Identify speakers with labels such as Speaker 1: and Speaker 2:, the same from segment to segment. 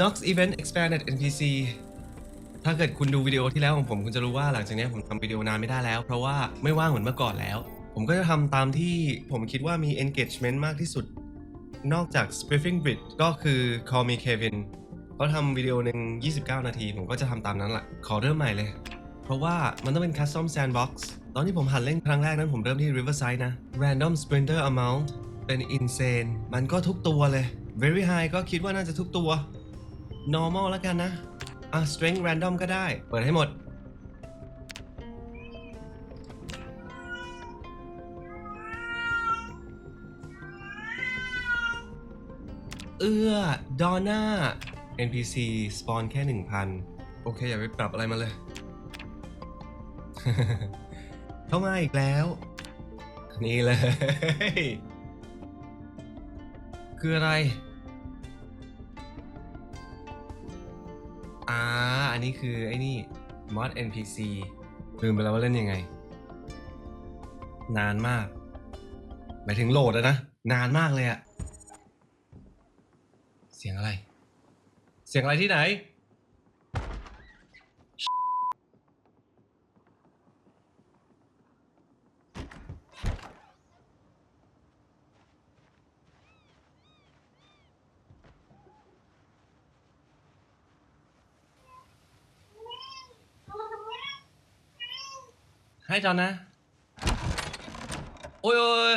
Speaker 1: Nox Event Expanded NPC ถ้าเกิดคุณดูวิดีโอที่แล้วของผมคุณจะรู้ว่าหลังจากนี้ผมทำวิดีโอนานไม่ได้แล้ว เพราะว่าไม่ว่างเหมือนเมื่อก่อนแล้ว ผมก็จะทำตามที่ผมคิดว่ามี engagement มากที่สุด นอกจาก Spiffing Bridge ก็คือ Call Me Kevin เขาทำวิดีโอหนึ่ง29 นาที ผมก็จะทำตามนั้นแหละ ขอเริ่มใหม่เลย เพราะว่ามันต้องเป็น Custom Sandbox ตอนที่ผมหัดเล่นครั้งแรกนั้นผมเริ่มที่ Riverside นะ Random Sprinter Amount เป็น Insane มันก็ทุกตัวเลย Very High ก็คิดว่าน่าจะทุกตัว Normal แล้วกันนะ อะ Strength Random ก็ได้ เปิดให้หมด เอื้อ ดอน่า NPC สปอนแค่ 1,000 โอเค อย่าไปปรับอะไรมาเลย เข้ามาอีกแล้ว นี่เลย คืออะไร อ่า อันนี้คือไอ้นี่ mod NPC ลืมไปแล้วว่าเล่นยังไง นานมาก หมายถึงโหลดแล้วนะ นานมากเลยอะเสียงอะไร เสียงอะไรที่ไหน จอนนะ โอ้ยโอ้ย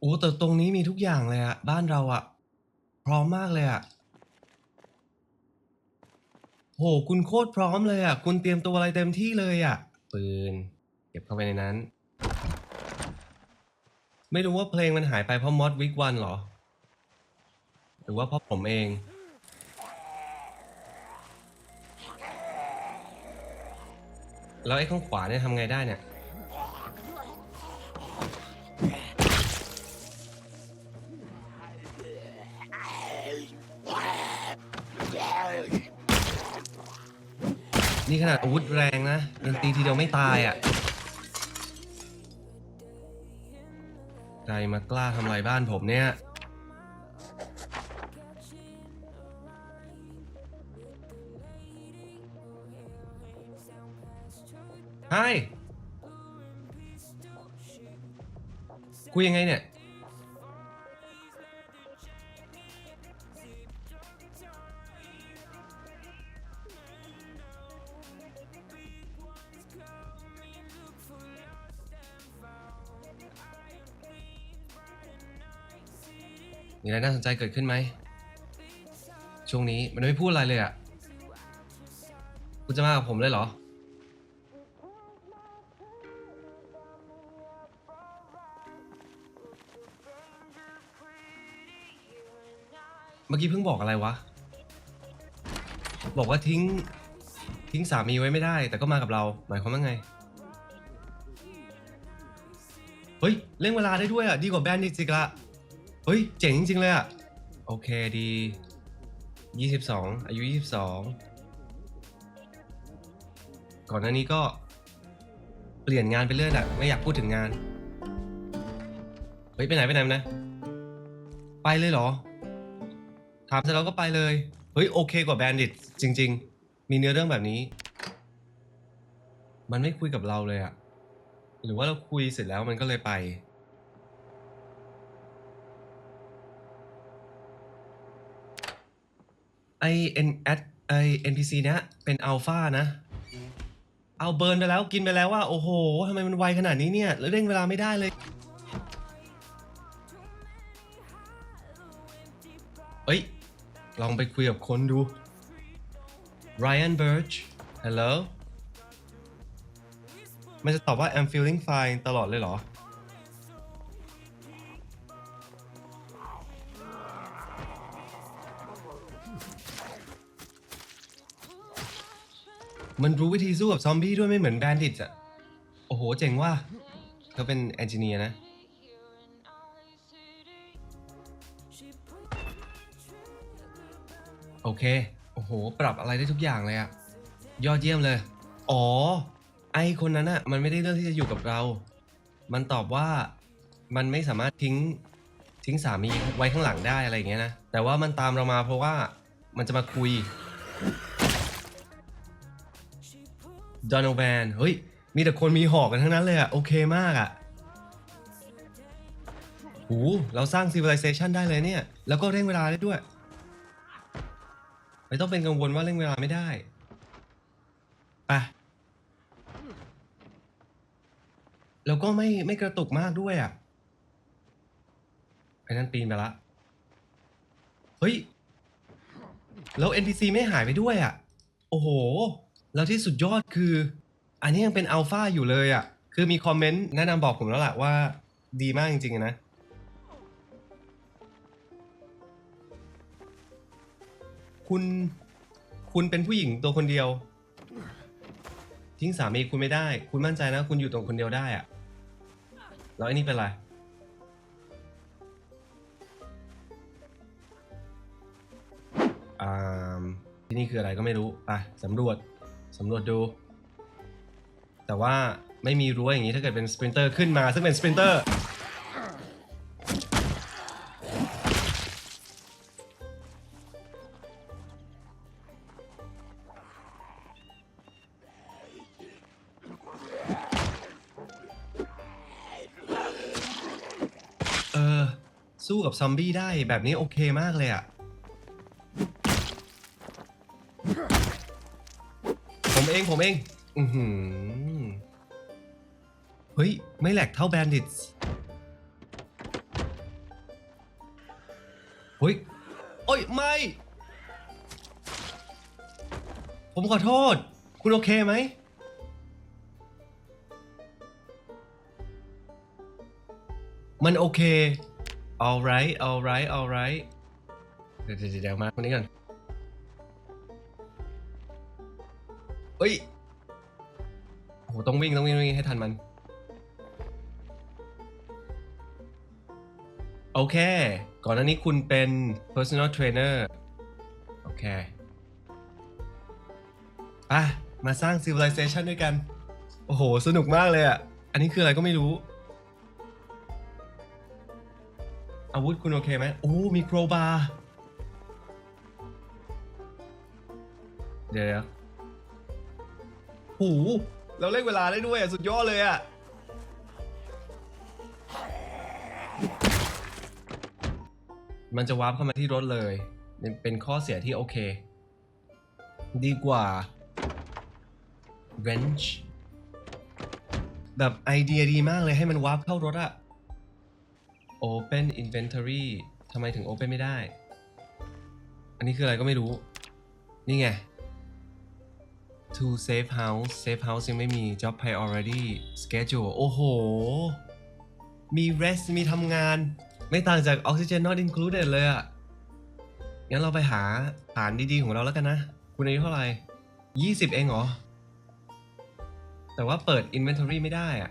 Speaker 1: โอ้แต่ตรงนี้มีทุกอย่างเลยอะบ้านเราอะพร้อมมากเลยอะโห คุณโคตรพร้อมเลยอะคุณเตรียมตัวอะไรเต็มที่เลยอะปืน ก็บเข้าไปในนั้น ไม่รู้ว่าเพลงมันหายไปเพราะมอดวิกวันหรอ หรือว่าเพราะผมเองแล้วไอ้ข้างขวาเนี่ยทำไงได้เนี่ย นี่ขนาดอาวุธแรงนะยังตีทีเดียวไม่ตายอะ ใครมากล้าทำลายบ้านผมเนี่ย ให้คุยยังไงเนี่ย มีอะไรน่าสนใจเกิดขึ้นไหม ช่วงนี้มันไม่พูดอะไรเลยอะ่ะ คุณจะมากับผมเลยเหรอ เมื่อกี้เพิ่งบอกอะไรวะ บอกว่าทิ้ง ทิ้งสามีไว้ไม่ได้ แต่ก็มากับเรา หมายความว่าไง เฮ้ยเร่งเวลาได้ด้วยอะ ดีกว่าแบนดิจิกละ เฮ้ย เจ๋งจริง ๆ เลยอะโอเคดี 22 อายุ 22 ก่อนหน้านี้ก็เปลี่ยนงานไปเรื่อยอะไม่อยากพูดถึงงาน เฮ้ย ไปไหน ไปไหนนะ ไปเลยเหรอ ถามเสร็จแล้วก็ไปเลย เฮ้ย โอเคกว่าแบนดิตจริง ๆ มีเนื้อเรื่องแบบนี้ มันไม่คุยกับเราเลยอะหรือว่าเราคุยเสร็จแล้วมันก็เลยไป ไอเอ็นแอดไอเอ็นพีซีเนี้ยเป็นอัลฟานะ เอาเบิร์นไปแล้วกินไปแล้วว่า โอ้โหทำไมมันไวขนาดนี้เนี่ยแล้วเร่งเวลาไม่ได้เลย เอ้ย ลองไปคุยกับคนดู Ryan Birch Hello มันจะตอบว่า I'm feeling fine ตลอดเลยเหรอ มันรู้วิธีสู้กับซอมบี้ด้วยไม่เหมือนแบนดิตอะโอ้โห เจ๋งว่าเขาเป็นเอนจิเนียร์นะ โอเค โอ้โห ปรับอะไรได้ทุกอย่างเลยอะยอดเยี่ยมเลย อ๋อ ไอคนนั้นอะมันไม่ได้เลือกที่จะอยู่กับเรา มันตอบว่ามันไม่สามารถทิ้งทิ้งสามีไว้ข้างหลังได้อะไรอย่างเงี้ยนะ แต่ว่ามันตามเรามาเพราะว่ามันจะมาคุย ดอน l แ a นเฮ้ย มีแต่คนมีหอกกันทั้งนั้นเลยอะโอเคมากอะหูเราสร้าง civilization ได้เลยเนี่ย แล้วก็เร่งเวลาได้ด้วย ไม่ต้องเป็นกังวลว่าเร่งเวลาไม่ได้ไปแล้วก็ไม่ไม่กระตุกมากด้วยอะไอ้นั่นปีนไปละ เฮ้ย แล้ว NPC ไม่หายไปด้วยอะโอ้โห แล้วที่สุดยอดคือ อันนี้ยังเป็นอัลฟาอยู่เลยอะ คือมีคอมเมนต์แนะนำบอกผมแล้วล่ะว่าดีมากจริงๆนะ คุณ คุณเป็นผู้หญิงตัวคนเดียว ทิ้งสามีคุณไม่ได้ คุณมั่นใจนะ คุณอยู่ตรงคนเดียวได้อะแล้วไอ้นี่เป็นไรอ่าที่นี่คืออะไรก็ไม่รู้ ไปสำรวจ สำรวจดู แต่ว่าไม่มีรั้วอย่างนี้ถ้าเกิดเป็นสปรินเตอร์ขึ้นมา ซึ่งเป็นสปรินเตอร์เออสู้กับซอมบี้ได้แบบนี้โอเคมากเลยอะ เองผมเอง อือหือเฮ้ย ไม่แหลกเท่าแบนดิตส์เฮ้ย โอ้ย ไม่ ผมขอโทษ คุณโอเคไหม มันโอเค alright alright alright เดี๋ยวเดี๋ยวเดี๋ยวมาคนนี้ก่อน เฮ้ยโหต้องวิ่งต้องวิ่งต้องวิ่งให้ทันมัน โอเค ก่อนหน้านี้คุณเป็น personal trainer โอเคอะมาสร้าง civilization ด้วยกัน โอ้โห สนุกมากเลยอะ อันนี้คืออะไรก็ไม่รู้ อาวุธคุณโอเคไหมโอ้ มีโครบาร์เดี๋ยว หูเราเล่นเวลาได้ด้วยสุดยอดเลยอะมันจะวาร์ปเข้ามาที่รถเลย เป็นข้อเสียที่โอเค ดีกว่า wrench แบบไอเดียดีมากเลยให้มันวาร์ปเข้ารถอะ Open Inventory ทำไมถึง Open ไม่ได้ อันนี้คืออะไรก็ไม่รู้ นี่ไง To Safe House Safe House ยังไม่มี Job Priority Schedule โอ้โห มี Rest มีทำงาน ไม่ต่างจาก Oxygen Not Included เลยอะงั้นเราไปหาฐานดีๆ ของเราแล้วกันนะ คุณอายุเท่าไหร่ 20 เองเหรอ แต่ว่าเปิด Inventory ไม่ได้อะ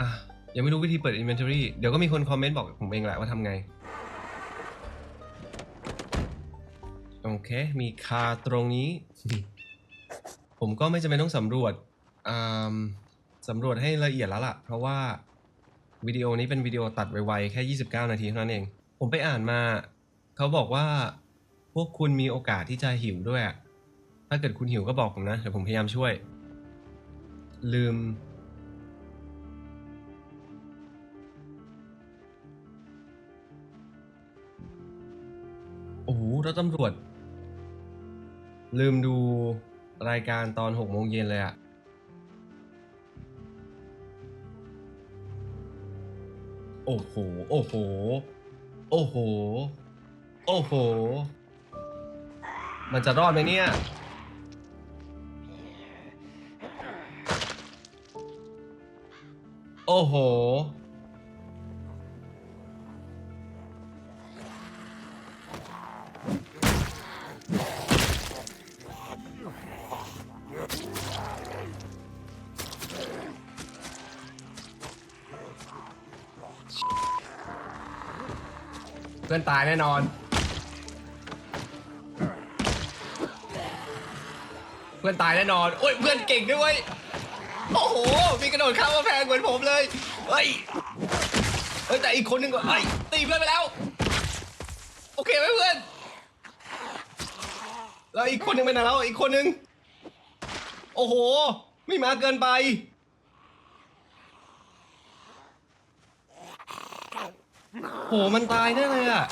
Speaker 1: อะ ยังไม่รู้วิธีเปิด Inventory เดี๋ยวก็มีคนคอมเมนต์บอกผมเองแหละว่าทำไง โอเค มีคาตรงนี้ ผมก็ไม่จำเป็นต้องสำรวจอ่าสำรวจให้ละเอียดแล้วล่ะ เพราะว่าวิดีโอนี้เป็นวิดีโอตัดไวๆแค่ 29 นาทีเท่านั้นเอง ผมไปอ่านมาเขาบอกว่าพวกคุณมีโอกาสที่จะหิวด้วย ถ้าเกิดคุณหิวก็บอกผมนะ เดี๋ยวผมพยายามช่วย ลืม โอ้โหรถตำรวจ ลืมดู รายการตอนหกโมงเย็นเลยอะโอ้โห โอ้โห โอ้โห โอ้โห มันจะรอดไหมเนี่ย โอ้โห เพื่อนตายแน่นอน เพื่อนตายแน่นอนโอ้ยเพื่อนเก่งด้วยเวยโอ้โห มีกระโดดข้ามกำแพงเหมือนผมเลย เฮ้ย เฮ้ย แต่อีกคนนึงก็เฮ้ย ตีเพื่อนไปแล้ว โอเคไหมเพื่อน แล้วอีกคนนึงไปไหนแล้ว อีกคนนึง โอ้โห ไม่มาเกินไป โหมันตายแน่เลยอะ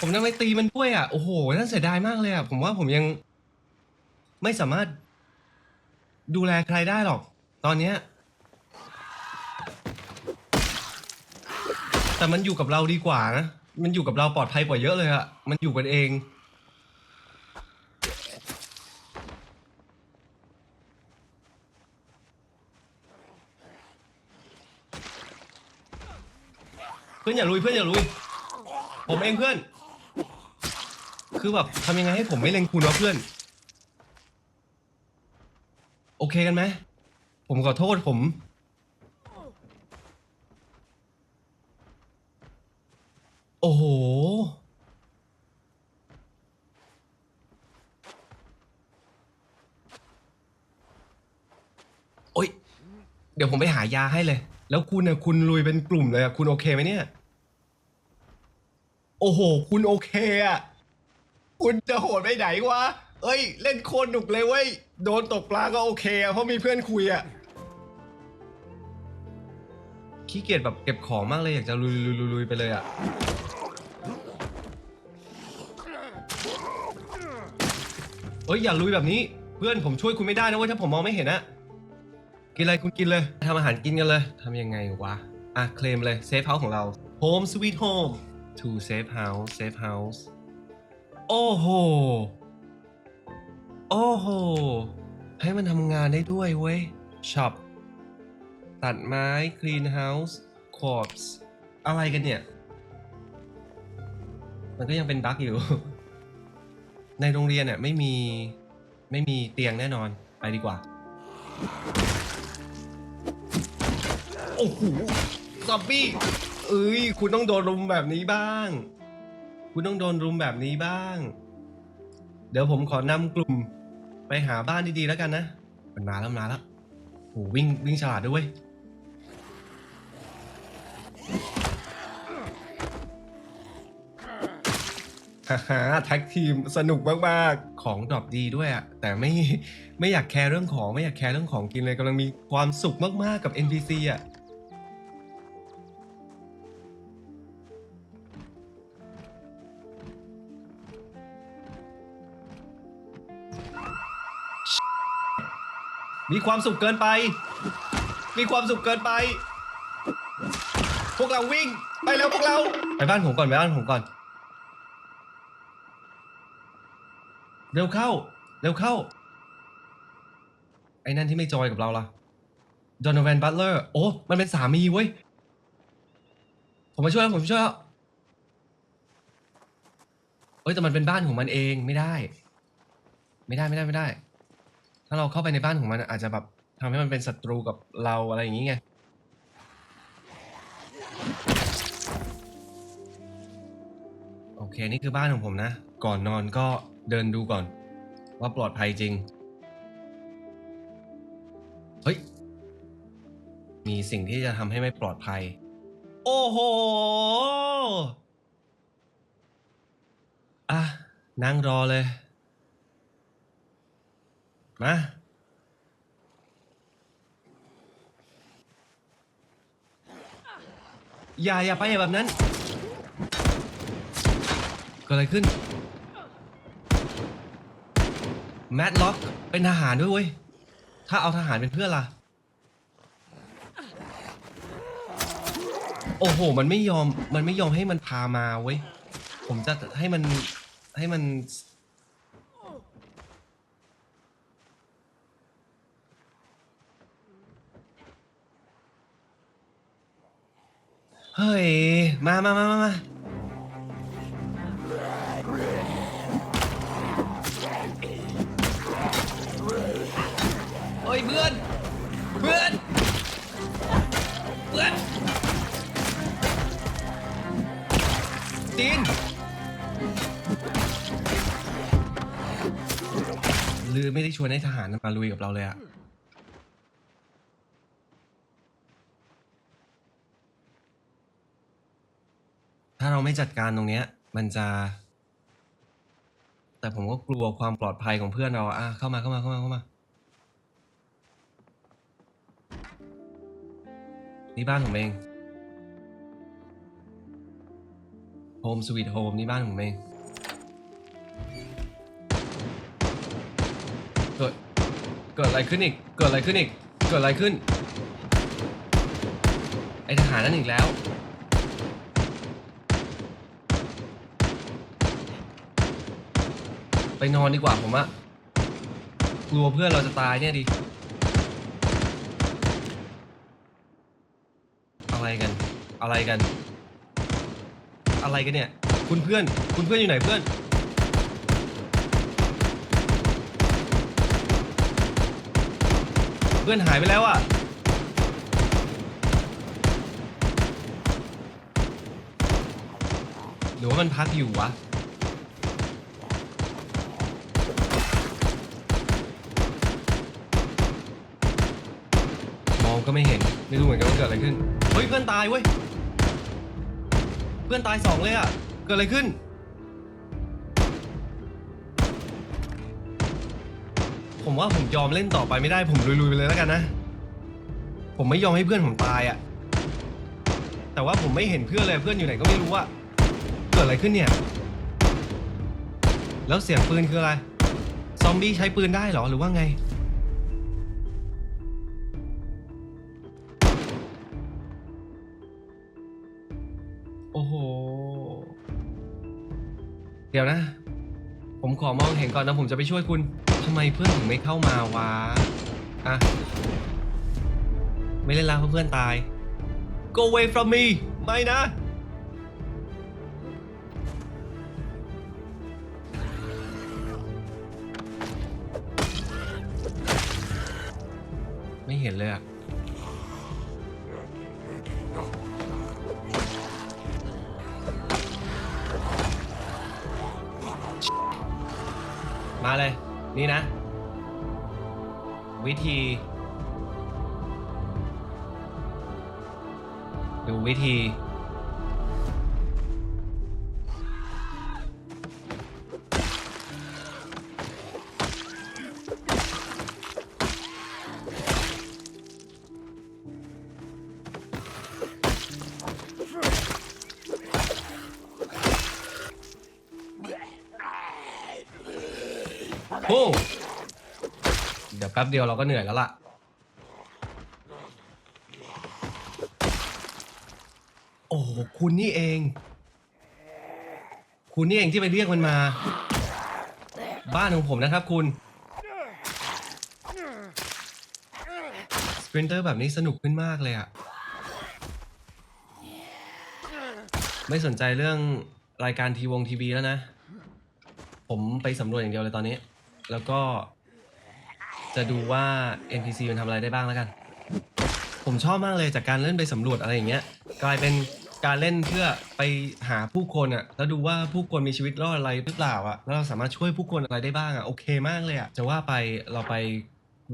Speaker 1: ผมทำไมตีมันด้วยอะ โอ้โหน่าเสียดายมากเลยอะ ผมว่าผมยัง ไม่สามารถ ดูแลใครได้หรอก ตอนเนี้ย แต่มันอยู่กับเราดีกว่านะ มันอยู่กับเราปลอดภัยกว่าเยอะเลยอะมันอยู่กันเอง พื่อนอย่าลุยเพื่อนอย่าลุย ผมเองเพื่อน คือแบบทำยังไงให้ผมไม่เล็งคุณวะเพื่อน โอเคกันไหม ผมขอโทษผม โอ้โห โอ๊ยเดี๋ยวผมไปหายาให้เลย แล้วคุณเนี่ยคุณลุยเป็นกลุ่มเลยอะคุณโอเคไหมเนี่ย โอ้โห คุณโอเคอะคุณจะโหดไปไหนวะเอ้ย เล่นโคตรหนุกเลยเว้ย โดนตกปลาก็โอเคอะเพราะมีเพื่อนคุยอะขี้เกียจแบบเก็บของมากเลยอยากจะลุยลุยลุยไปเลยอะเอ้ยอย่าลุยแบบนี้ เพื่อนผมช่วยคุณไม่ได้นะเว้ยถ้าผมมองไม่เห็นอะ กินอะไรคุณกินเลยทำอาหารกินกันเลยทำยังไงวะ อะเคลมเลยเซฟเฮาส์ของเรา Home Sweet Home to Safe House Safe House โอ้โห โอ้โห ให้มันทำงานได้ด้วยเว้ย Shop ตัดไม้ Clean House Corpse อะไรกันเนี่ย มันก็ยังเป็นบั๊กอยู่ ในโรงเรียนเนี่ยไม่มี ไม่มีเตียงแน่นอนไปดีกว่า อ้โหซอมบี้เอ้ยคุณต้องโดนรุมแบบนี้บ้าง คุณต้องโดนรุมแบบนี้บ้าง เดี๋ยวผมขอนำกลุ่ม ไปหาบ้านดีๆแล้วกันนะมันมาแล้วมาแล้วโหวิ่งวิ่งฉลาดด้วยฮ่าฮ่าแท็กทีมสนุกมากๆ ของดรอปดีด้วยอะแต่ไม่ไม่อยากแคร์เรื่องของไม่อยากแคร์เรื่องของกินเลยกำลังมีความสุขมากๆกับ NPC อะ มีความสุขเกินไป มีความสุขเกินไป พวกเราวิ่ง ไปแล้วพวกเรา ไปบ้านผมก่อน ไปบ้านผมก่อน เร็วเข้า เร็วเข้า ไอ้นั่นที่ไม่จอยกับเราล่ะดอน v แวนบัตเลอร์ โอ้ มันเป็นสามีเว้ย ผมมาช่วยแล้ว ผมช่วยแล้วเอ้ย แต่มันเป็นบ้านของมันเอง ไม่ได้ ไม่ได้ ไม่ได้ ไม่ได้ถ้าเราเข้าไปในบ้านของมันอาจจะแบบทำให้มันเป็นศัตรูกับเราอะไรอย่างงี้ไงโอเคนี่คือบ้านของผมนะ ก่อนนอนก็เดินดูก่อน ว่าปลอดภัยจริง เฮ้ย มีสิ่งที่จะทำให้ไม่ปลอดภัย โอ้โหอะนั่งรอเลย มาอย่าอย่าไปแบบนั้นเกิดอะไรขึ้น แมดล็อกเป็นทหารด้วยเว้ย ถ้าเอาทหารเป็นเพื่อนล่ะ โอ้โห มันไม่ยอม มันไม่ยอมให้มันพามาเว้ย ผมจะให้มันให้มัน เฮ้ย มามามามามาเฮ้ยเพื่อน เพื่อน เพื่อนตีนลือไม่ได้ชวนให้ทหารมาลุยกับเราเลยอะ ถ้าเราไม่จัดการตรงเนี้ย มันจะ แต่ผมก็กลัวความปลอดภัยของเพื่อนเราอะอะเข้ามาเข้ามาเข้ามาเข้ามา นี่บ้านผมเองโฮมสวีทโฮมนี่บ้านผมเองเกิดเกิดอะไรขึ้นอีก เกิดอะไรขึ้นอีก เกิดอะไรขึ้น ไอทหารนั่นอีกแล้ว ไปนอนดีกว่าผมอะกลัวเพื่อนเราจะตายเนี่ยดิ อะไรกัน อะไรกัน อะไรกันเนี่ย คุณเพื่อน คุณเพื่อนอยู่ไหนเพื่อน เพื่อนหายไปแล้วอะหรือว่ามันพักอยู่วะ มอง ก็ไม่เห็น ไม่รู้เหมือนกันว่าเกิดอะไรขึ้น เฮ้ยเพื่อนตายเว้ย เพื่อนตายสองเลยอะ เกิดอะไรขึ้น ผมว่าผมยอมเล่นต่อไปไม่ได้ ผมลุยๆไปเลยแล้วกันนะ ผมไม่ยอมให้เพื่อนผมตายอะ แต่ว่าผมไม่เห็นเพื่อนเลยเพื่อนอยู่ไหนก็ไม่รู้อะเกิดอะไรขึ้นเนี่ย แล้วเสียงปืนคืออะไร ซอมบี้ใช้ปืนได้เหรอหรือว่าไง เดี๋ยวนะ ผมขอมองเห็นก่อนนะผมจะไปช่วยคุณทำไมเพื่อนถึงไม่เข้ามาวะอะไม่เล่นแล้วเพราะเพื่อนตาย Go away from me ไม่นะ ไม่เห็นเลยอะ เดี๋ยวแป๊บเดียวเราก็เหนื่อยแล้วล่ะ โอ้โหคุณนี่เอง คุณนี่เองที่ไปเรียกมันมา บ้านของผมนะครับคุณสปรินเตอร์แบบนี้สนุกขึ้นมากเลยอะไม่สนใจเรื่องรายการทีวงทีวีแล้วนะ ผมไปสำรวจอย่างเดียวเลยตอนนี้ แล้วก็ จะดูว่า NPC มันทำอะไรได้บ้างแล้วกัน ผมชอบมากเลยจากการเล่นไปสำรวจอะไรอย่างเงี้ย กลายเป็นการเล่นเพื่อไปหาผู้คนอะแล้วดูว่าผู้คนมีชีวิตรอดอะไรหรือเปล่าอะแล้วเราสามารถช่วยผู้คนอะไรได้บ้างอะโอเคมากเลยอะจะว่าไปเราไป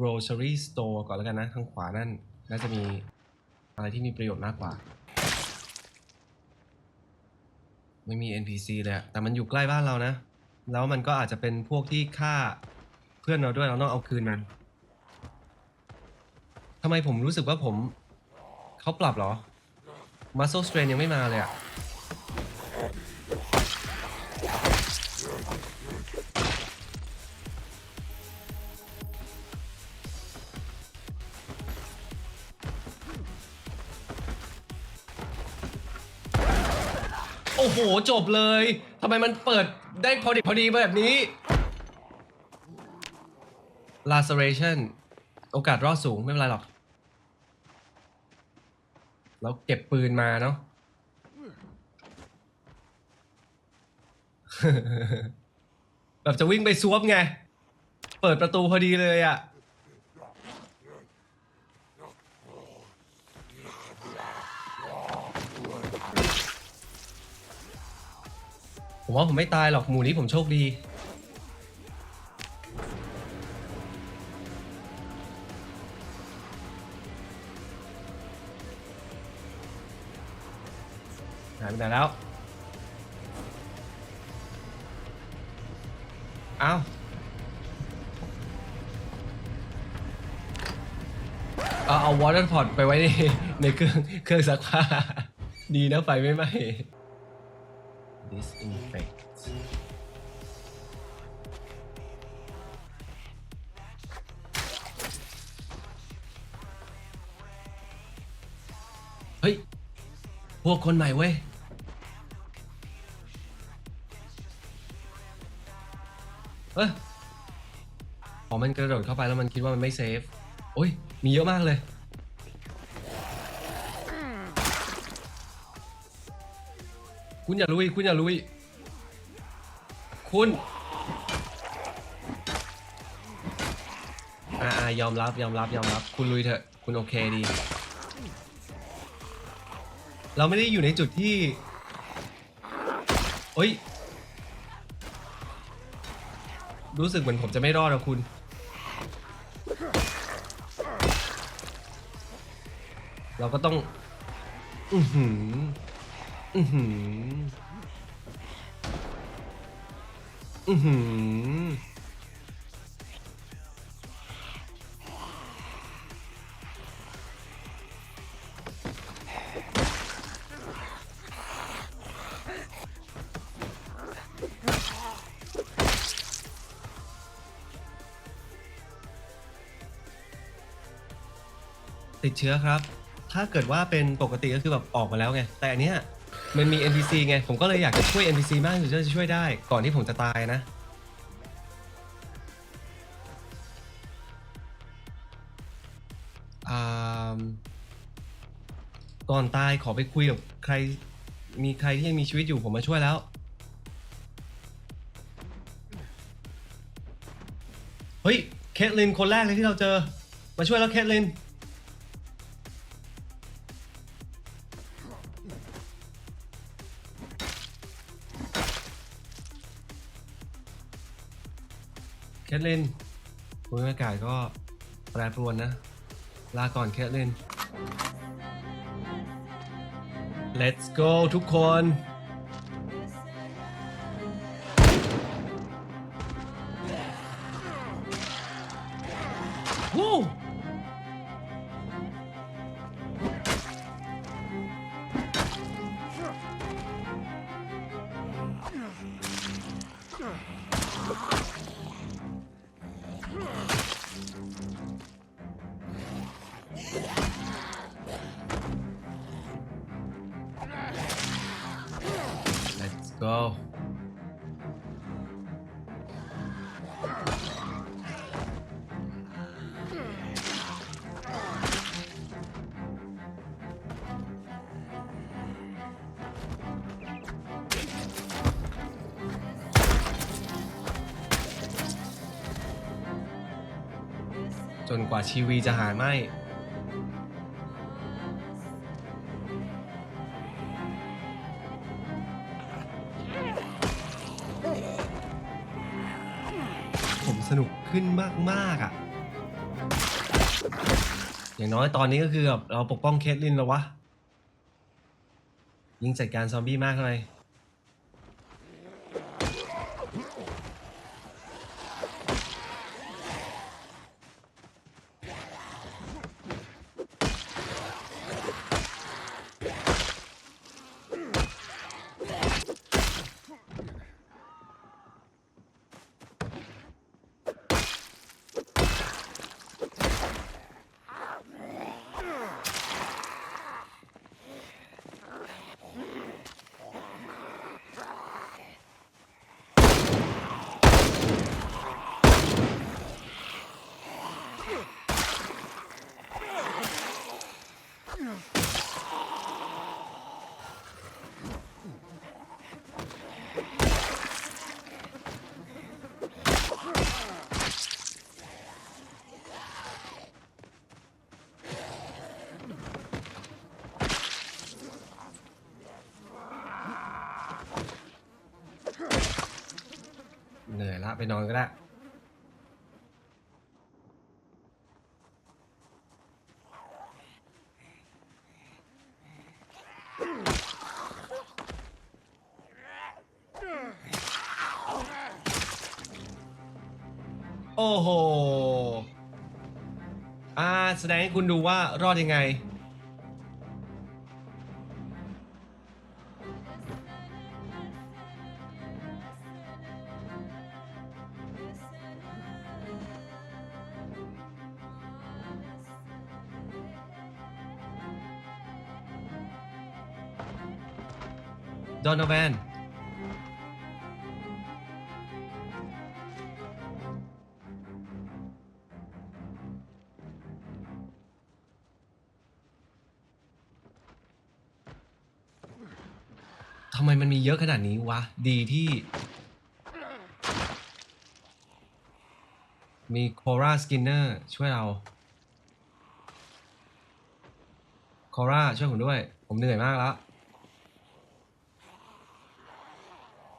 Speaker 1: grocery store ก่อนแล้วกันนะ ทางขวานั่น น่าจะมีอะไรที่มีประโยชน์มากกว่า ไม่มี NPC เลยอะแต่มันอยู่ใกล้บ้านเรานะ แล้วมันก็อาจจะเป็นพวกที่ฆ่าเพื่อนเราด้วยเราต้องเอาคืนมันทำไมผมรู้สึกว่าผม เขาปรับเหรอ Muscle Strain ยังไม่มาเลยอะ หจบเลยทำไมมันเปิดได้พอดีพอดีแบบนี้ laceration โอกาสรอดสูงไม่เป็นไรหรอกแล้วเก็บปืนมาเนาะ แบบจะวิ่งไปซวบไง เปิดประตูพอดีเลยอะ่ะ ผมว่าผมไม่ตายหรอกหมู่นี้ผมโชคดีหายไปไหนแล้ว อ้าว เอาเอาวอเตอร์พอตไปไว้ในในเครื่องเครื่องซักผ้า ดีนะไฟไม่ไหม้ disinfect เฮ้ย พวกคนใหม่เว้ย เอ้ยอ๋อมันกระโดดเข้าไปแล้วมันคิดว่ามันไม่เซฟ โอ้ย มีเยอะมากเลย คุณอย่าลุย คุณอย่าลุย คุณ อ่าอายอมรับยอมรับยอมรับ คุณลุยเถอะ คุณโอเคดี เราไม่ได้อยู่ในจุดที่เฮ้ย รู้สึกเหมือนผมจะไม่รอดอะคุณเราก็ต้อง อือหือ อือหือ อือหือ ติดเชื้อครับ ถ้าเกิดว่าเป็นปกติก็คือแบบออกมาแล้วไง แต่อันเนี้ย มันมี NPC ไง ผมก็เลยอยากจะช่วย NPC มากที่สุดที่จะช่วยได้ ก่อนที่ผมจะตายนะ อ่าก่อนตายขอไปคุยกับใคร มีใครที่ยังมีชีวิตอยู่ผมมาช่วยแล้ว เฮ้ย เคทลินคนแรกเลยที่เราเจอ มาช่วยแล้วเคทลิน แคทลินภูมิอากาศก็แปรปรวนนะ ลาก่อนแคทลิน Let's go ทุกคน จนกว่าชีวีจะหายไหมผมสนุกขึ้นมาก ๆ อะ อย่างน้อยตอนนี้ก็คือแบบเราปกป้องเคทลินแล้ววะ ยิงจัดการซอมบี้มากเท่าไหร่ะไปนอนก็ได้ โอ้โห อ่า แสดงให้คุณดูว่ารอดยังไง อนแวนทำไมมันมีเยอะขนาดนี้วะ ดีที่ มีโคราสกินเนอร์ช่วยเราโคราช่วยผมด้วย ผมเหนื่อยมากแล้ว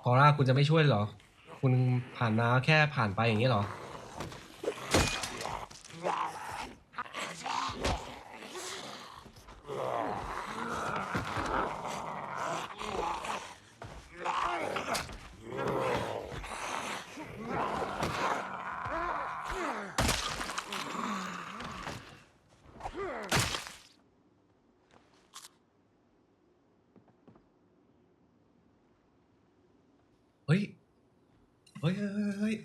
Speaker 1: โคราคุณจะไม่ช่วยเหรอ คุณผ่านมาแค่ผ่านไปอย่างนี้เหรอ เฮ้ย เฮ้ยเฮ้ยเฮ้ยเฮ้ย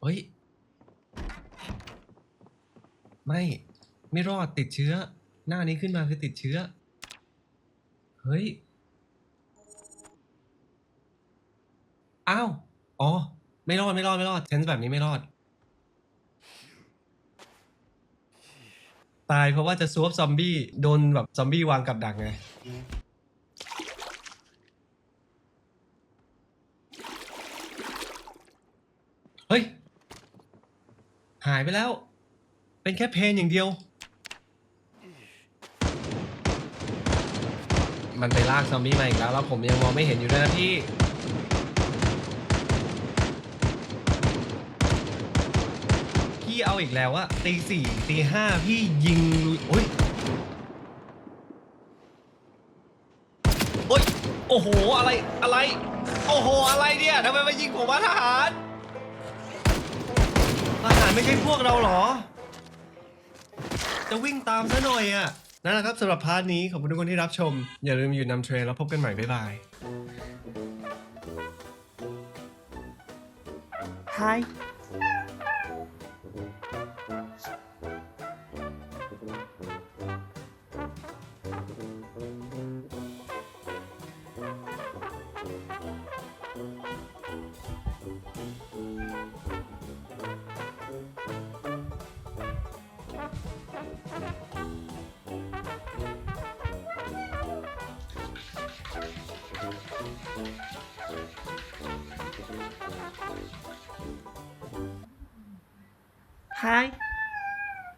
Speaker 1: เฮ้ย ไม่ ไม่รอดติดเชื้อ หน้านี้ขึ้นมาคือติดเชื้อ เฮ้ย อ้าว อ๋อ ไม่รอดไม่รอดไม่รอดเทนส์แบบนี้ไม่รอด ตายเพราะว่าจะซวบซอมบี้ โดนแบบซอมบี้วางกับดักไง เฮ้ย หายไปแล้ว เป็นแค่เพนอย่างเดียว มันไปลากซอมบี้มาอีกแล้ว แล้วผมยังมองไม่เห็นอยู่ด้วยนะพี่ พี่เอาอีกแล้วอะตีสี่ตีห้าพี่ยิงลุยโอ้ยโอ้ยโอ้โห อะไรอะไร โอ้โห อะไรเนี่ยทำไมมายิงผมว่าทหาร ทหารไม่ใช่พวกเราเหรอ จะวิ่งตามซะหน่อยอะนั่นแหละครับสำหรับพาร์ทนี้ขอบคุณทุกคนที่รับชม อย่าลืมอยู่นำเทรนแล้วพบกันใหม่ บ๊ายบาย
Speaker 2: Hi.